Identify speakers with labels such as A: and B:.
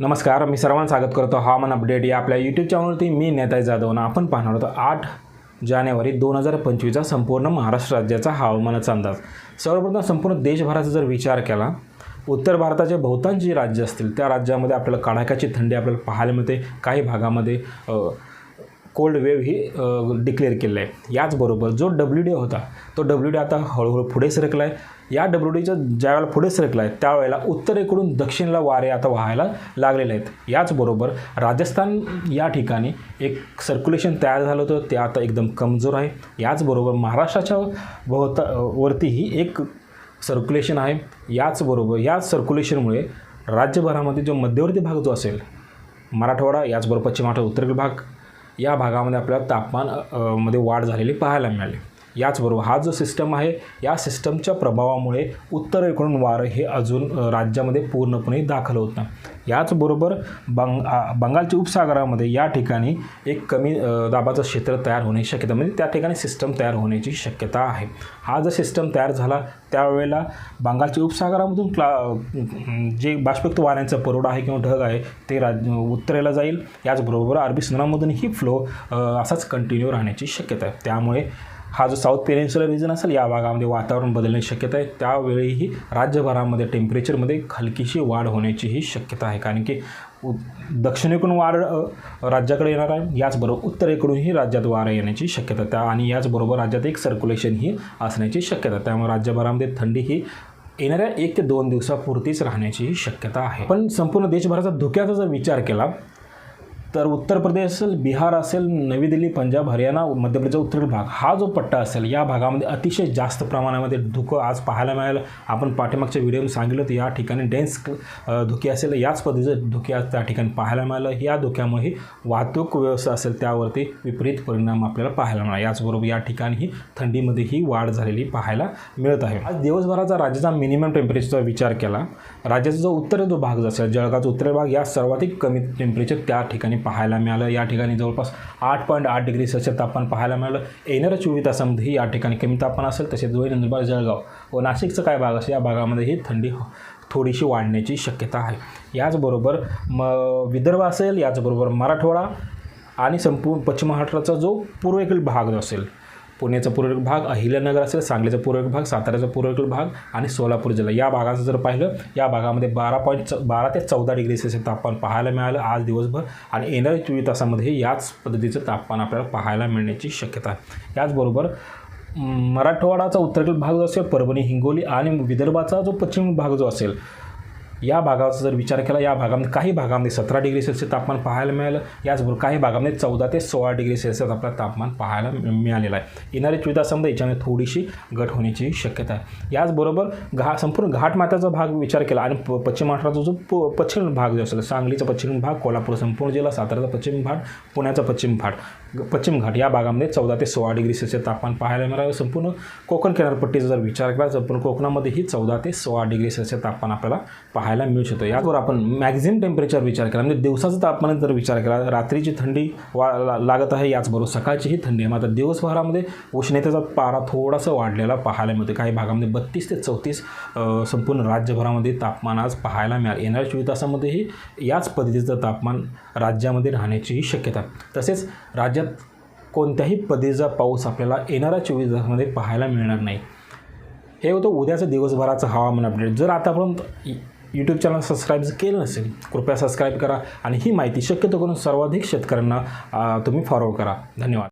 A: नमस्कार मी सर्वांना स्वागत करतो. हवामान अपडेट या आपल्या यूट्यूब चॅनलवरती मी नेताय जाधव आपण पाहणार होतो आठ जानेवारी दोन हजार पंचवीसचा संपूर्ण महाराष्ट्र राज्याचा हवामानाचा अंदाज. सर्वप्रथम संपूर्ण देशभराचा जर विचार केला उत्तर भारताचे बहुतांश जे राज्य असतील त्या राज्यामध्ये आपल्याला कडाक्याची थंडी आपल्याला पाहायला मिळते. काही भागामध्ये कोल्ड वेव्ह ही डिक्लेअर केलेलं आहे. याचबरोबर जो डब्ल्यू डी होता तो डब्ल्यू डी आता हळूहळू पुढे सरकला आहे या डब्ल्यू डीच्या ज्यावेळेला पुढे सरकला आहे त्यावेळेला उत्तरेकडून दक्षिणेला वारे आता वाहायला लागलेले आहेत. याचबरोबर राजस्थान या ठिकाणी एक सर्क्युलेशन तयार झालं होतं ते आता एकदम कमजोर आहे. याचबरोबर महाराष्ट्राच्या भोवता वरतीही एक सर्क्युलेशन आहे. याचबरोबर या सर्क्युलेशनमुळे राज्यभरामध्ये जो मध्यवर्ती भाग जो असेल मराठवाडा याचबरोबर पश्चिम महाराष्ट्र उत्तरेकडील भाग या भागामध्ये आपल्याला तापमानमध्ये वाढ झालेली पाहायला मिळाली. याचबरोबर हा जो सिस्टम आहे या सिस्टमच्या प्रभावामुळे उत्तरेकडून वारं हे अजून राज्यामध्ये पूर्णपणे दाखल होत नाही. याचबरोबर बंग बंगालच्या उपसागरामध्ये या ठिकाणी एक कमी दाबाचं क्षेत्र तयार होण्याची शक्यता म्हणजे त्या ठिकाणी सिस्टम तयार होण्याची शक्यता आहे. हा जर सिस्टम तयार झाला त्यावेळेला बंगालच्या उपसागरामधून क्ला जे बाष्पयुक्त वाऱ्यांचा परोडा आहे किंवा ढग आहे ते राज उत्तरेला जाईल. याचबरोबर अरबी समुद्रामधूनही फ्लो असाच कंटिन्यू राहण्याची शक्यता आहे. त्यामुळे हा जो साऊथ पेनिन्सुलर रिजन असेल या भागामध्ये वातावरण बदलण्याची शक्यता आहे. त्यावेळीही राज्यभरामध्ये टेम्परेचरमध्ये हलकीशी वाढ होण्याचीही शक्यता आहे. कारण की उ- दक्षिणेकडून वाढ राज्याकडे येणार आहे. याचबरोबर उत्तरेकडूनही राज्यात वाढ येण्याची शक्यता त्या आणि याचबरोबर राज्यात एक सर्क्युलेशनही असण्याची शक्यता त्यामुळे राज्यभरामध्ये थंडी ही येणाऱ्या एक ते दोन दिवसापुरतीच राहण्याचीही शक्यता आहे. पण संपूर्ण देशभराचा धोक्याचा जर विचार केला तर उत्तर प्रदेश असेल बिहार असेल नवी दिल्ली पंजाब हरियाणा मध्य प्रदेश उत्तर भाग हा जो पट्टा असेल या भागामध्ये अतिशय जास्त प्रमाणामध्ये धुकं आज पाहायला मिळालं. आपण पाठीमागच्या व्हिडिओमध्ये सांगितलं तर या ठिकाणी डेन्स धुके असेल याच पद्धतीचं धुके आज त्या ठिकाणी पाहायला मिळालं. या धुक्यामुळे वाहतूक व्यवस्था असेल त्यावरती विपरीत परिणाम आपल्याला पाहायला मिळाला. याचबरोबर या ठिकाणीही थंडीमध्येही वाढ झालेली पाहायला मिळत आहे. आज दिवसभराचा राज्याचा मिनिमम टेम्परेचरचा विचार केला. राज्याचा जो उत्तर जो भाग असेल जळगावचा उत्तर भाग या सर्वाधिक कमी टेम्परेचर त्या ठिकाणी पाहायला मिळालं. या ठिकाणी जवळपास आठ पॉईंट आठ डिग्री सेल्सिअस तापमान पाहायला मिळालं. येणाऱ्या चोवीस तासामध्येही या ठिकाणी कमी तापमान असेल. तसेच धुळे नंदुरबार जळगाव व नाशिकचं काय भाग असेल या भागामध्येही थंडी थोडीशी वाढण्याची शक्यता आहे. याचबरोबर म विदर्भ असेल याचबरोबर मराठवाडा आणि संपूर्ण पश्चिम महाराष्ट्राचा जो पूर्वेकडील भाग जो असेल पुण्याचा पूर्वेकडील भाग अहिल्यानगर असेल सांगलीचा पूर्वेकडील भाग साताऱ्याचा पूर्वेकडील भाग आणि सोलापूर जिल्हा. या भागाचं जर पाहिलं या भागामध्ये बारा पॉईंट च बारा ते चौदा डिग्री सेल्सिअस तापमान पाहायला मिळालं आज दिवसभर आणि येणाऱ्या चोवीस तासामध्ये याच पद्धतीचं तापमान आपल्याला पाहायला मिळण्याची शक्यता आहे. याचबरोबर मराठवाडाचा उत्तरेकडील भाग जो असेल परभणी हिंगोली आणि विदर्भाचा जो पश्चिम भाग जो असेल या भागाचा जर विचार केला या भागामध्ये काही भागामध्ये सतरा डिग्री सेल्सिअस तापमान पाहायला मिळालं. याचबरोबर काही भागामध्ये चौदा ते सोळा डिग्री सेल्सिअस आपल्याला तापमान पाहायला मिळालेलं आहे. येणाऱ्या चोवीस याच्यामध्ये थोडीशी घट होण्याची शक्यता आहे. याचबरोबर घा संपूर्ण घाटमाथ्याचा भाग विचार केला आणि प- पश्चिम महाराष्ट्राचा जो प- पश्चिम भाग जो असेल सांगलीचा पश्चिम भाग कोल्हापूर संपूर्ण जिल्हा साताऱ्याचा पश्चिम भाग पुण्याचा पश्चिम भाग. पश्चिम घाट या भागामध्ये चौदा ते सोळा डिग्री सेल्सिअस तापमान पाहायला मिळालं संपूर्ण कोकण किनारपट्टीचा जर विचार केला संपूर्ण कोकणामध्येही चौदा ते सोळा डिग्री सेल्सिअस तापमान आपल्याला पाहायला मिळू शकतं. याचबरोबर आपण मॅक्झिमम टेम्परेचर विचार केला म्हणजे दिवसाचं तापमान जर विचार केला रात्रीची थंडी वा ला- लागत आहे याचबरोबर सकाळचीही थंडी आहे. मात्र दिवसभरामध्ये उष्णतेचा पारा थोडासा वाढलेला पाहायला मिळतो काही भागामध्ये बत्तीस ते चौतीस संपूर्ण राज्यभरामध्ये तापमान आज पाहायला मिळालं येणाऱ्या चोवीस तासामध्येही याच पद्धतीचं तापमान राज्यामध्ये राहण्याचीही शक्यता तसेच राज्यात कोणत्याही पद्धतीचा पाऊस आपल्याला येणाऱ्या चोवीस तासामध्ये पाहायला मिळणार नाही. हे होतं उद्याचं दिवसभराचं हवामान अपडेट जर आतापर्यंत यूट्यूब चॅनल सबस्क्राईब केलं नसेल कृपया सबस्क्राईब करा आणि ही माहिती शक्यतो करून सर्वाधिक शेतकऱ्यांना तुम्ही फॉरवर्ड करा. धन्यवाद.